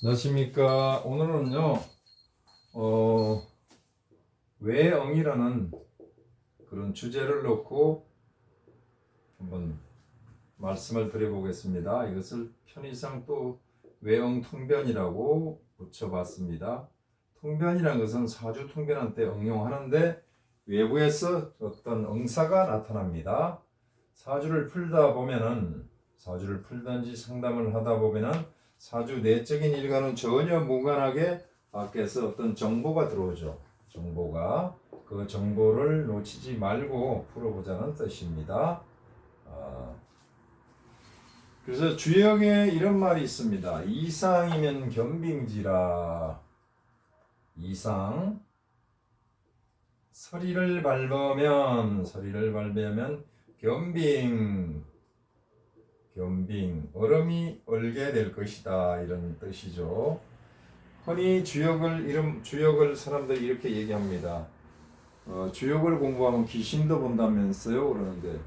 안녕하십니까. 오늘은요, 어, 외엉이라는 그런 주제를 놓고 한번 말씀을 드려보겠습니다. 이것을 편의상 또 외엉 통변이라고 붙여봤습니다. 통변이라는 것은 사주 통변한 때 응용하는데 외부에서 어떤 응사가 나타납니다. 사주를 풀다 보면은 사주를 풀든지 상담을 하다 보면은 사주 내적인 일과는 전혀 무관하게 밖에서 어떤 정보가 들어오죠. 정보가 그 정보를 놓치지 말고 풀어보자는 뜻입니다. 아, 그래서 주역에 이런 말이 있습니다. 이상이면 겸빙지라. 이상 서리를 밟으면 서리를 밟으면 겸빙 겸빙 얼음이 얼게 될 것이다 이런 뜻이죠. 흔히 주역을 이름 주역을 사람들이 이렇게 얘기합니다. 어, 주역을 공부하면 귀신도 본다면서요 그러는데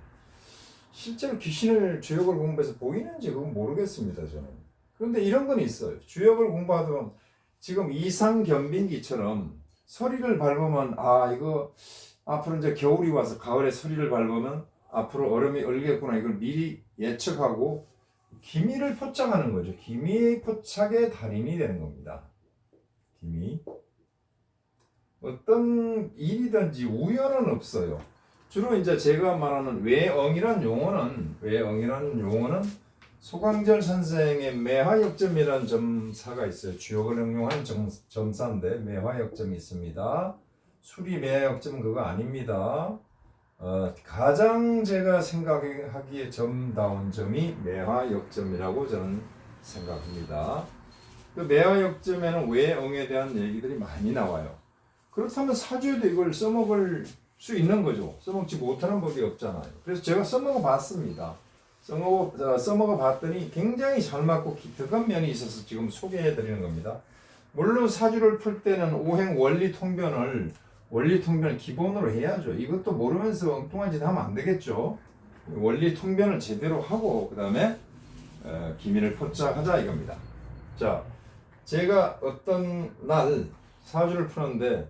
실제로 귀신을 주역을 공부해서 보이는지 그건 모르겠습니다 저는. 그런데 이런 건 있어요. 주역을 공부하면 지금 이상 겸빙기처럼 서리를 밟으면 아 이거 앞으로 이제 겨울이 와서 가을에 서리를 밟으면 앞으로 얼음이 얼겠구나 이걸 미리 예측하고 기미를 포착하는 거죠. 기미 포착의 달인이 되는 겁니다. 기미. 어떤 일이든지 우연은 없어요. 주로 이제 제가 말하는 외엉이란 용어는 외엉이라는 용어는 소강절 선생의 매화역점이라는 점사가 있어요. 주역을 응용한 점, 점사인데 매화역점이 있습니다. 수리 매화역점 그거 아닙니다. 어, 가장 제가 생각하기에 점다운 점이 매화역점이라고 저는 생각합니다. 그 매화역점에는 외엉에 대한 얘기들이 많이 나와요. 그렇다면 사주에도 이걸 써먹을 수 있는 거죠. 써먹지 못하는 법이 없잖아요. 그래서 제가 써먹어 봤습니다. 써먹어, 어, 써먹어 봤더니 굉장히 잘 맞고 기특한 면이 있어서 지금 소개해 드리는 겁니다. 물론 사주를 풀 때는 오행 원리 통변을 원리 통변을 기본으로 해야죠. 이것도 모르면서 엉뚱한 짓 하면 안 되겠죠. 원리 통변을 제대로 하고 그 다음에 어, 기밀을 포착하자 이겁니다. 자, 제가 어떤 날 사주를 푸는데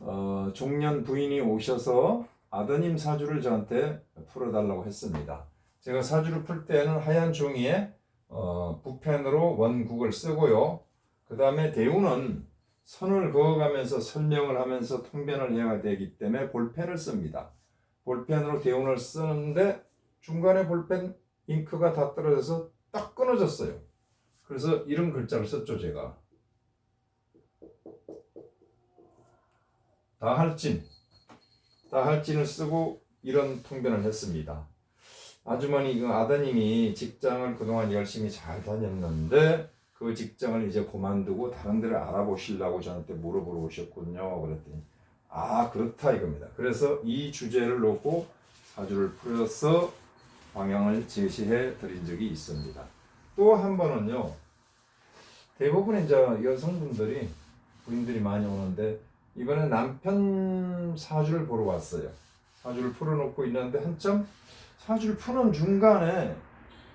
어, 종년 부인이 오셔서 아드님 사주를 저한테 풀어달라고 했습니다. 제가 사주를 풀 때는 하얀 종이에 어, 붓펜으로 원국을 쓰고요. 그 다음에 대우는 선을 그어가면서 설명을 하면서 통변을 해야 되기 때문에 볼펜을 씁니다. 볼펜으로 대운을 쓰는데 중간에 볼펜 잉크가 다 떨어져서 딱 끊어졌어요. 그래서 이런 글자를 썼죠, 제가. 다 할진. 다 할진을 쓰고 이런 통변을 했습니다. 아주머니, 그 아드님이 직장을 그동안 열심히 잘 다녔는데 그 직장을 이제 그만두고 다른 데를 알아보시려고 저한테 물어보러 오셨군요. 그랬더니 아 그렇다 이겁니다. 그래서 이 주제를 놓고 사주를 풀어서 방향을 제시해 드린 적이 있습니다. 또 한 번은요. 대부분 이제 여성분들이 부인들이 많이 오는데 이번에 남편 사주를 보러 왔어요. 사주를 풀어놓고 있는데 한참 사주를 푸는 중간에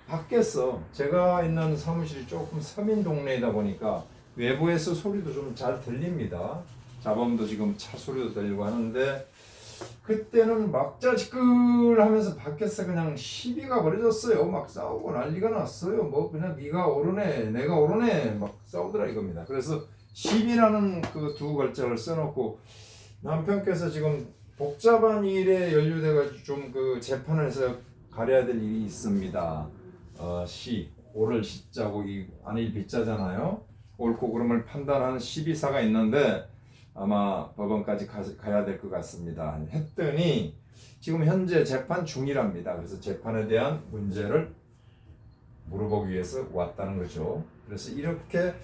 밖에서 제가 있는 사무실이 조금 서민 동네이다 보니까 외부에서 소리도 좀 잘 들립니다. 자범도 지금 차 소리도 들리고 하는데 그때는 막자지끌 하면서 밖에서 그냥 시비가 벌어졌어요. 막 싸우고 난리가 났어요. 뭐 그냥 네가 오르네 내가 오르네 막 싸우더라 이겁니다. 그래서 시비라는 그 두 글자를 써놓고 남편께서 지금 복잡한 일에 연루돼가지고 좀 그 재판을 해서 가려야 될 일이 있습니다. 어, 시 오를 시자고 이 안일 비자잖아요. 옳고 그름을 판단하는 시비사가 있는데 아마 법원까지 가, 가야 될 것 같습니다. 했더니 지금 현재 재판 중이랍니다. 그래서 재판에 대한 문제를 물어보기 위해서 왔다는 거죠. 그래서 이렇게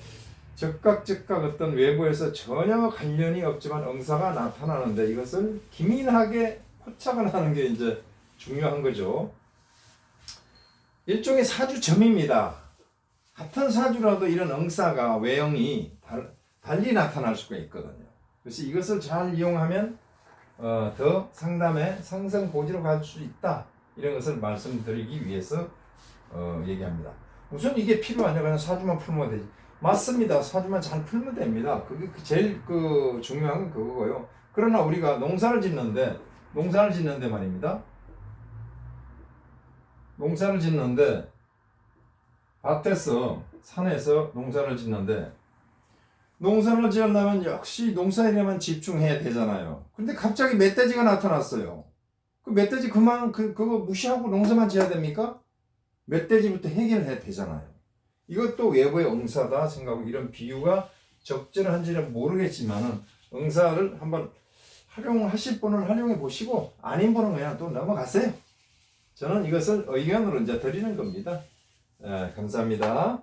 즉각 즉각 어떤 외부에서 전혀 관련이 없지만 응사가 나타나는데 이것을 기민하게 포착을 하는 게 이제 중요한 거죠. 일종의 사주점입니다. 같은 사주라도 이런 응사가 외형이 달, 달리 나타날 수가 있거든요. 그래서 이것을 잘 이용하면 어, 더 상담의 상승 고지로 갈 수 있다. 이런 것을 말씀드리기 위해서 어, 얘기합니다. 우선 이게 필요하냐? 그냥 사주만 풀면 되지. 맞습니다. 사주만 잘 풀면 됩니다. 그게 그 제일 그 중요한 건 그거고요. 그러나 우리가 농사를 짓는데 농사를 짓는데 말입니다. 농사를 짓는데 밭에서 산에서 농사를 짓는데 농사를 지으려면 역시 농사일에만 집중해야 되잖아요. 근데 갑자기 멧돼지가 나타났어요. 그 멧돼지 그만 그 그거 무시하고 농사만 지어야 됩니까? 멧돼지부터 해결해야 되잖아요. 이것도 외부의 응사다 생각하고 이런 비유가 적절한지는 모르겠지만은 응사를 한번 활용하실 분은 활용해 보시고 아닌 분은 그냥 또 넘어가세요. 저는 이것을 의견으로 이제 드리는 겁니다. 예, 감사합니다.